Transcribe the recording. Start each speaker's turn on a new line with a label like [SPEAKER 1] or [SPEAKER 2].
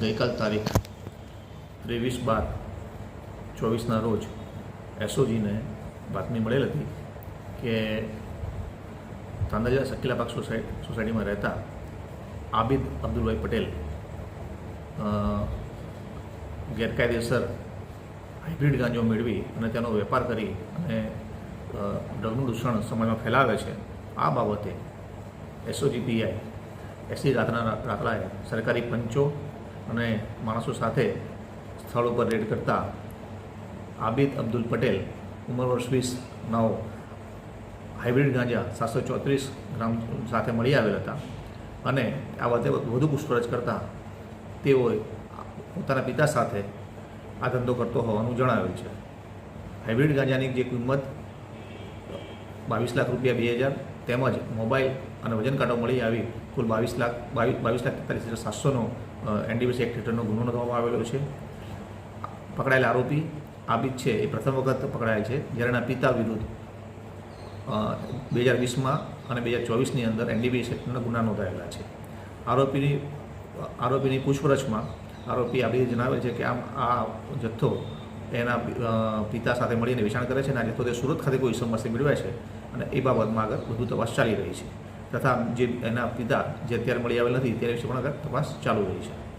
[SPEAKER 1] ગઈકાલ તારીખ ત્રેવીસ બાર ચોવીસના રોજ એસઓજીને બાતમી મળેલ હતી કે તાંદાજા સકીલાબાગ સોસાયટી સોસાયટીમાં રહેતા આબિદ અબ્દુલભાઈ પટેલ ગેરકાયદેસર હાઇબ્રિડ ગાંજો મેળવી અને તેનો વેપાર કરી અને ડ્રગનું દૂષણ સમાજમાં ફેલાવે છે. આ બાબતે એસઓજી પીઆઈ એસી રાતના રાતલાએ સરકારી પંચો અને માણસો સાથે સ્થળ ઉપર રેડ કરતા આબિદ અબ્દુલ પટેલ, ઉંમર વર્ષ વીસ, નવ, હાઇબ્રિડ ગાંજા સાતસો ચોત્રીસ ગ્રામ સાથે મળી આવેલ હતા. અને આ વાતે વધુ પૂછપરછ કરતા તેઓએ પોતાના પિતા સાથે આ ધંધો કરતો હોવાનું જણાવ્યું છે. હાઇબ્રિડ ગાંજાની જે કિંમત બાવીસ લાખ રૂપિયા, બે હજાર તેમજ મોબાઈલ અને વજન કાંટો મળી આવી કુલ બાવીસ લાખ બાવીસ બાવીસ લાખ તેતાલીસ હજાર સાતસોનો એનડીબીસી એક્ટ હેઠળનો ગુનો નોંધવામાં આવેલો છે. પકડાયેલા આરોપી આબિદ છે એ પ્રથમ વખત પકડાય છે જ્યારે એના પિતા વિરુદ્ધ બે હજાર વીસમાં અને બે હજાર ચોવીસની અંદર એનડીપીસી એક્ટના ગુના નોંધાયેલા છે. આરોપીની આરોપીની પૂછપરછમાં આરોપી આબિદે જણાવે છે કે આમ આ જથ્થો એના પિતા સાથે મળીને વેચાણ કરે છે અને આ જથ્થો તે સુરત ખાતે કોઈ સમસ્યા મેળવે છે. અને એ બાબતમાં આગળ વધુ તપાસ ચાલી રહી છે. તથા જે એના પિતા જે અત્યારે મળી આવેલ નથી, ત્યારે વિશે પણ આગળ તપાસ ચાલુ રહી છે.